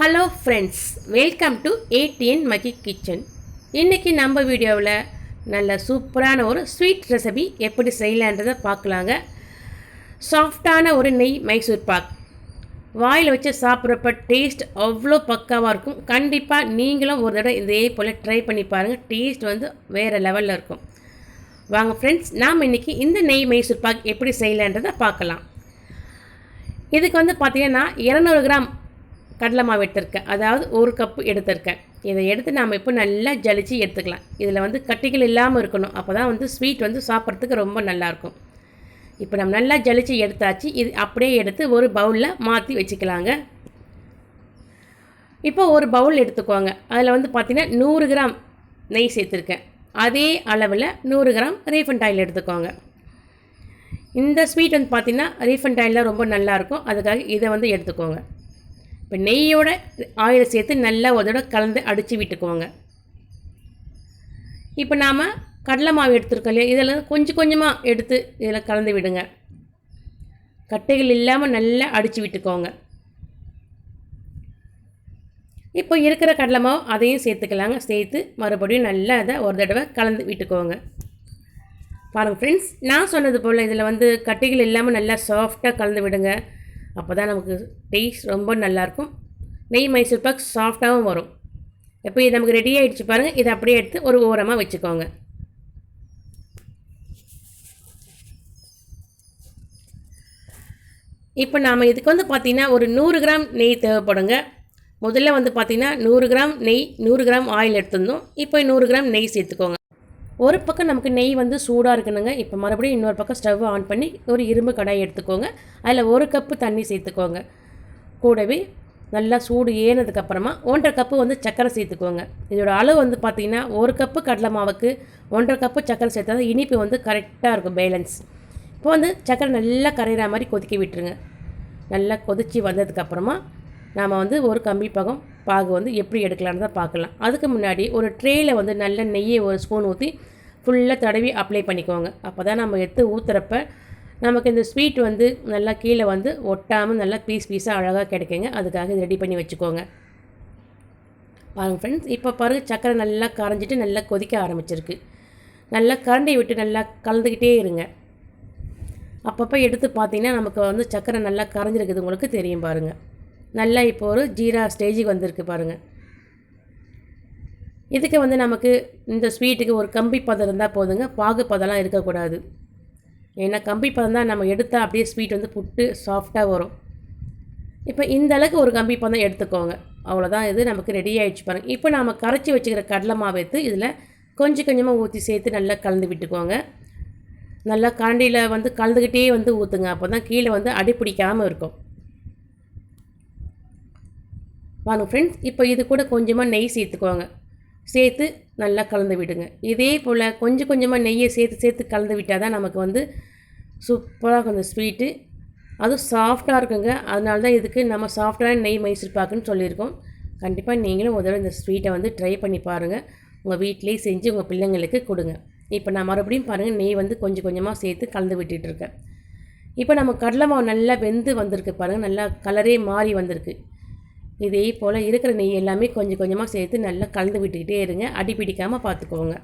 Hello friends welcome to ATN Magi kitchen இன்றைக்கி நம்ம வீடியோவில் நல்ல சூப்பரான ஒரு ஸ்வீட் ரெசிபி எப்படி செய்யலான்றதை பார்க்கலாங்க. சாஃப்டான ஒரு நெய் மைசூர் பாக். வாயில் வச்சு சாப்பிட்றப்ப டேஸ்ட் அவ்வளோ பக்காவாக இருக்கும். கண்டிப்பாக நீங்களும் ஒரு தடவை இதே போல் ட்ரை பண்ணி பாருங்கள் டேஸ்ட் வந்து வேறு லெவலில் இருக்கும். வாங்க ஃப்ரெண்ட்ஸ் நாம் இன்றைக்கி இந்த நெய் மைசூர் பாக் எப்படி செய்யலான்றதை பார்க்கலாம். இதுக்கு வந்து பார்த்திங்கன்னா இரநூறு கிராம் கடலை மாவு எடுத்திருக்கேன். அதாவது ஒரு கப்பு எடுத்திருக்கேன். இதை எடுத்து நாம் இப்போ நல்லா ஜலிச்சு எடுத்துக்கலாம். இதில் வந்து கட்டிகள் இல்லாமல் இருக்கணும். அப்போ தான் வந்து ஸ்வீட் வந்து சாப்பிட்றதுக்கு ரொம்ப நல்லாயிருக்கும். இப்போ நம்ம நல்லா ஜலிச்சு எடுத்தாச்சு. இது அப்படியே எடுத்து ஒரு பவுலில் மாற்றி வச்சுக்கலாங்க. இப்போ ஒரு பவுல் எடுத்துக்கோங்க. அதில் வந்து பார்த்திங்கன்னா நூறு கிராம் நெய் சேர்த்துருக்கேன். அதே அளவில் நூறு கிராம் ரீஃபண்ட் ஆயில் எடுத்துக்கோங்க. இந்த ஸ்வீட் வந்து பார்த்திங்கன்னா ரீஃபண்ட் ஆயிலில் ரொம்ப நல்லாயிருக்கும். அதுக்காக இதை வந்து எடுத்துக்கோங்க. இப்போ நெய்யோட ஆயில் சேர்த்து நல்லா ஒரு தடவை கலந்து அடித்து விட்டுக்குவோங்க. இப்போ நாம் கடலை மாவு எடுத்துருக்கோம் இல்லையா? இதெல்லாம் கொஞ்சம் கொஞ்சமாக எடுத்து இதில் கலந்து விடுங்க. கட்டைகள் இல்லாமல் நல்லா அடித்து விட்டுக்கோங்க. இப்போ இருக்கிற கடலை மாவு அதையும் சேர்த்துக்கலாங்க. சேர்த்து மறுபடியும் நல்லா அதை ஒரு தடவை கலந்து விட்டுக்கோங்க. பாருங்கள் ஃப்ரெண்ட்ஸ் நான் சொன்னது போல் இதில் வந்து கட்டைகள் இல்லாமல் நல்லா சாஃப்டாக கலந்து விடுங்க. அப்போ தான் நமக்கு டேஸ்ட் ரொம்ப நல்லாயிருக்கும். நெய் மைசூர் பாக் சாஃப்டாகவும் வரும். இப்போ இது நமக்கு ரெடி ஆகிடுச்சு பாருங்கள் இதை அப்படியே எடுத்து ஒரு ஓரமாக வச்சுக்கோங்க. இப்போ நாம் இதுக்கு வந்து பார்த்திங்கன்னா ஒரு நூறு கிராம் நெய் தேவைப்படுங்க. முதல்ல வந்து பார்த்திங்கன்னா நூறு கிராம் நெய் நூறு கிராம் ஆயில் எடுத்துருந்தோம். இப்போ நூறு கிராம் நெய் சேர்த்துக்கோங்க. ஒரு பக்கம் நமக்கு நெய் வந்து சூடாக இருக்கணுங்க. இப்போ மறுபடியும் இன்னொரு பக்கம் ஸ்டவ் ஆன் பண்ணி ஒரு இரும்பு கடாய் எடுத்துக்கோங்க. அதில் ஒரு கப்பு தண்ணி சேர்த்துக்கோங்க. கூடவே நல்லா சூடு ஏறினதுக்கப்புறமா ஒன்றரை கப்பு வந்து சர்க்கரை சேர்த்துக்கோங்க. இதோட அளவு வந்து பார்த்திங்கன்னா ஒரு கப்பு கடலை மாவுக்கு ஒன்றரை கப்பு சர்க்கரை சேர்த்தா தான் இனிப்பு வந்து கரெக்டாக இருக்கும் பேலன்ஸ் இப்போ வந்து சர்க்கரை நல்லா கரையிற மாதிரி கொதிக்க விட்டுருங்க. நல்லா கொதித்து வந்ததுக்கப்புறமா நாம் வந்து ஒரு கம்பி பகம் பாகு வந்து எப்படி எடுக்கலான்னு தான் பார்க்கலாம். அதுக்கு முன்னாடி ஒரு ட்ரேயில் வந்து நல்ல நெய்யை ஒரு ஸ்பூன் ஊற்றி ஃபுல்லாக தடவி அப்ளை பண்ணிக்கோங்க. அப்போ தான் நம்ம எடுத்து ஊற்றுறப்ப நமக்கு இந்த ஸ்வீட் வந்து நல்லா கீழே வந்து ஒட்டாமல் நல்லா பீஸ் பீஸாக அழகாக கிடைக்குங்க. அதுக்காக ரெடி பண்ணி வச்சுக்கோங்க. பாருங்கள் ஃப்ரெண்ட்ஸ் இப்போ பாருங்கள் சக்கரை நல்லா கரைஞ்சிட்டு நல்லா கொதிக்க ஆரம்பிச்சிருக்கு. நல்லா கரண்டி விட்டு நல்லா கலந்துக்கிட்டே இருங்க. அப்பப்போ எடுத்து பார்த்தீங்கன்னா நமக்கு வந்து சக்கரை நல்லா கரைஞ்சிருக்குது உங்களுக்கு தெரியும் பாருங்கள் நல்லா இப்போ ஒரு ஜீரா ஸ்டேஜுக்கு வந்திருக்கு பாருங்கள் இதுக்கு வந்து நமக்கு இந்த ஸ்வீட்டுக்கு ஒரு கம்பி பதம் இருந்தால் போதுங்க. பாகு பதம்லாம் இருக்கக்கூடாது. ஏன்னா கம்பி பதம் தான் நம்ம எடுத்தால் அப்படியே ஸ்வீட் வந்து புட்டு சாஃப்டாக வரும். இப்போ இந்த அளவுக்கு ஒரு கம்பி பதம் எடுத்துக்கோங்க. அவ்வளோதான் இது நமக்கு ரெடி ஆகிடுச்சு பாருங்கள் இப்போ நாம் கரைச்சி வச்சுக்கிற கடலை மாவு எடுத்து இதில் கொஞ்சம் கொஞ்சமாக ஊற்றி சேர்த்து நல்லா கலந்து விட்டுக்கோங்க. நல்லா கரண்டியில் வந்து கலந்துக்கிட்டே வந்து ஊற்றுங்க அப்போ தான் கீழே வந்து அடி பிடிக்காமல் இருக்கும். வாங்க ஃப்ரெண்ட்ஸ் இப்போ இது கூட கொஞ்சமாக நெய் சேர்த்துக்கோங்க சேர்த்து நல்லா கலந்து விடுங்க. இதே போல் கொஞ்சம் கொஞ்சமாக நெய்யை சேர்த்து சேர்த்து கலந்து விட்டால் தான் நமக்கு வந்து சூப்பராக இருக்கும் அந்த ஸ்வீட்டு அதுவும் சாஃப்டாக இருக்குங்க. அதனால தான் இதுக்கு நம்ம சாஃப்டான நெய் மைசூர் பாக்குன்னு சொல்லியிருக்கோம். கண்டிப்பாக நீங்களும் முதல்ல இந்த ஸ்வீட்டை வந்து ட்ரை பண்ணி பாருங்கள் உங்கள் வீட்டிலேயே செஞ்சு உங்கள் பிள்ளைங்களுக்கு கொடுங்க. இப்போ நான் மறுபடியும் பாருங்கள் நெய் வந்து கொஞ்சம் கொஞ்சமாக சேர்த்து கலந்து விட்டுட்டுருக்கேன் இப்போ நம்ம கடலை மாவு நல்லா வெந்து வந்திருக்கு பாருங்கள் நல்லா கலரே மாறி வந்திருக்கு. இதே போல் இருக்கிற நெய் எல்லாமே கொஞ்சம் கொஞ்சமாக சேர்த்து நல்லா கலந்து விட்டுக்கிட்டே இருங்க. அடி பிடிக்காமல் பார்த்துக்கோங்க.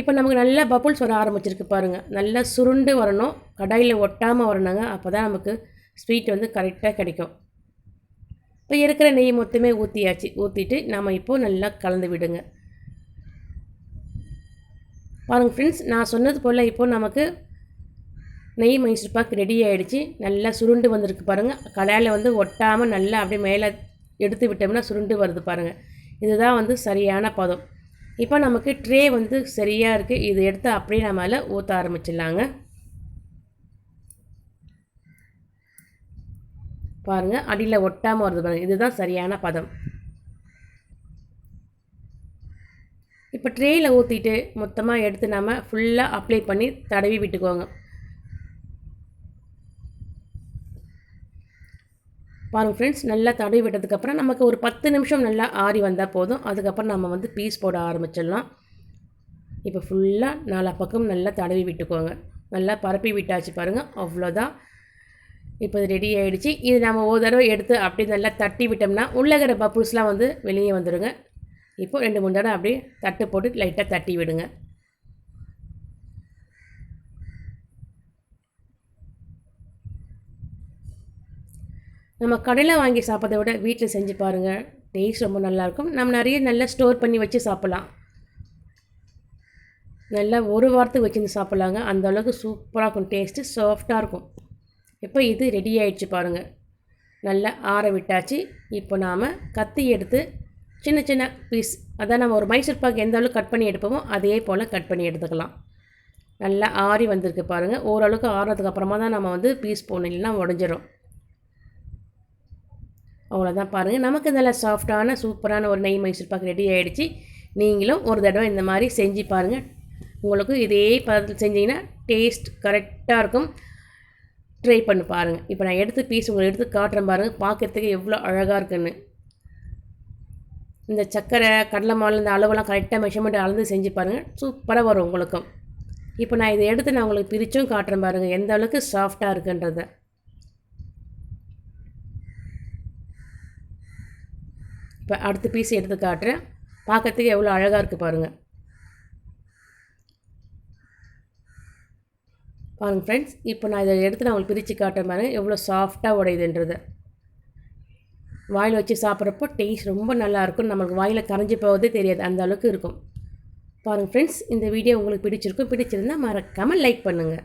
இப்போ நமக்கு நல்லா பப்புள்ஸ் வர ஆரம்பிச்சிருக்கு பாருங்கள் நல்லா சுருண்டு வரணும். கடாயில் ஒட்டாமல் வரணுங்க. அப்போ தான் நமக்கு ஸ்வீட் வந்து கரெக்டாக கிடைக்கும். இப்போ இருக்கிற நெய் மொத்தமே ஊற்றியாச்சு ஊற்றிட்டு நம்ம இப்போது நல்லா கலந்து விடுங்க. பாருங்கள் ஃப்ரெண்ட்ஸ் நான் சொன்னது போல் இப்போது நமக்கு நெய் மைசூர் பாக் ரெடி ஆகிடுச்சு நல்லா சுருண்டு வந்திருக்கு பாருங்கள் கடாயில் வந்து ஒட்டாமல் நல்லா அப்படியே மேலே எடுத்து விட்டோம்னா சுருண்டு வருது பாருங்கள் இதுதான் வந்து சரியான பதம். இப்போ நமக்கு ட்ரே வந்து சரியாக இருக்குது இது எடுத்து அப்படியே நம்மளால் ஊற்ற ஆரம்பிச்சிடலாங்க. பாருங்கள் அடியில் ஒட்டாமல் வருது பாருங்கள் இதுதான் சரியான பதம். இப்போ ட்ரேயில் ஊற்றிட்டு மொத்தமாக எடுத்து நம்ம ஃபுல்லாக அப்ளை பண்ணி தடவி விட்டுக்கோங்க. பாருங்கள் ஃப்ரெண்ட்ஸ் நல்லா தடவி விட்டதுக்கப்புறம் நமக்கு ஒரு பத்து நிமிஷம் நல்லா ஆறி வந்தால் போதும். அதுக்கப்புறம் நம்ம வந்து பீஸ் போட ஆரம்பிச்சிடலாம். இப்போ ஃபுல்லாக நாலா பக்கம் நல்லா தடவி விட்டுக்கோங்க. நல்லா பரப்பி விட்டாச்சு பாருங்கள் அவ்வளோதான் இப்போ இது ரெடி ஆகிடுச்சு இது நம்ம ஒரு தடவை எடுத்து அப்படி நல்லா தட்டி விட்டோம்னா உள்ளே இருக்கிற பப்புள்ஸ்லாம் வந்து வெளியே வந்துடுங்க இப்போ ரெண்டு மூணு தடவை அப்படியே தட்டு போட்டு லைட்டாக தட்டி விடுங்க. நம்ம கடையில் வாங்கி சாப்பிட்றத விட வீட்டில் செஞ்சு பாருங்கள் டேஸ்ட் ரொம்ப நல்லாயிருக்கும் நம்ம நிறைய நல்லா ஸ்டோர் பண்ணி வச்சு சாப்பிட்லாம். நல்லா ஒரு வாரத்துக்கு வச்சுருந்து சாப்பிட்லாங்க. அந்த அளவுக்கு சூப்பராக இருக்கும். டேஸ்ட்டு சாஃப்டாக இருக்கும். இப்போ இது ரெடி ஆகிடுச்சு பாருங்கள் நல்லா ஆற விட்டாச்சு. இப்போ நாம் கத்தி எடுத்து சின்ன சின்ன பீஸ் அதான் நம்ம ஒரு மைசூர் பாக்கு எந்த அளவுக்கு கட் பண்ணி எடுப்போமோ அதே போல் கட் பண்ணி எடுத்துக்கலாம். நல்லா ஆறி வந்திருக்கு பாருங்கள் ஓரளவுக்கு ஆறுறதுக்கு அப்புறமா தான் நம்ம வந்து பீஸ் போடணும். இல்லைன்னா உடஞ்சிரும். அவ்வளோதான் பாருங்கள் நமக்கு நல்ல சாஃப்டான சூப்பரான ஒரு நெய் மைசூர் பாக்கு ரெடி ஆகிடுச்சு நீங்களும் ஒரு தடவை இந்த மாதிரி செஞ்சு பாருங்கள் உங்களுக்கு இதே பதத்தில் செஞ்சிங்கன்னா டேஸ்ட் கரெக்டாக இருக்கும். ட்ரை பண்ணி பாருங்கள் இப்போ நான் எடுத்து பீஸ் உங்களுக்கு எடுத்து காட்டுறேன் பாருங்கள் பார்க்குறதுக்கு எவ்வளோ அழகாக இருக்குன்னு. இந்த சர்க்கரை கடலை மாவில் இந்த அளவெல்லாம் கரெக்டாக மெஷர்மெண்ட் அளந்து செஞ்சு பாருங்கள் சூப்பராக வரும் உங்களுக்கும். இப்போ நான் இதை எடுத்து நான் உங்களுக்கு பிரித்தும் காட்டுறேன் பாருங்கள் எந்த அளவுக்கு சாஃப்டாக இருக்குன்றதை. இப்போ அடுத்த பீஸ் எடுத்து காட்டுறேன். பார்க்கறதுக்கு எவ்வளோ அழகாக இருக்குது பாருங்கள் பாருங்கள் ஃப்ரெண்ட்ஸ் இப்போ நான் இதை எடுத்து நான் உங்களுக்கு பிரித்து காட்டுறேன் பாருங்கள் எவ்வளோ சாஃப்டாக உடையுதுன்றது. வாயில் வச்சு சாப்பிட்றப்போ டேஸ்ட் ரொம்ப நல்லாயிருக்கும் நம்மளுக்கு வாயில் கரைஞ்சி போவதே தெரியாது. அந்த அளவுக்கு இருக்கும். பாருங்கள் ஃப்ரெண்ட்ஸ் இந்த வீடியோ உங்களுக்கு பிடிச்சிருக்கும். பிடிச்சிருந்தால் மறக்காமல் லைக் பண்ணுங்கள்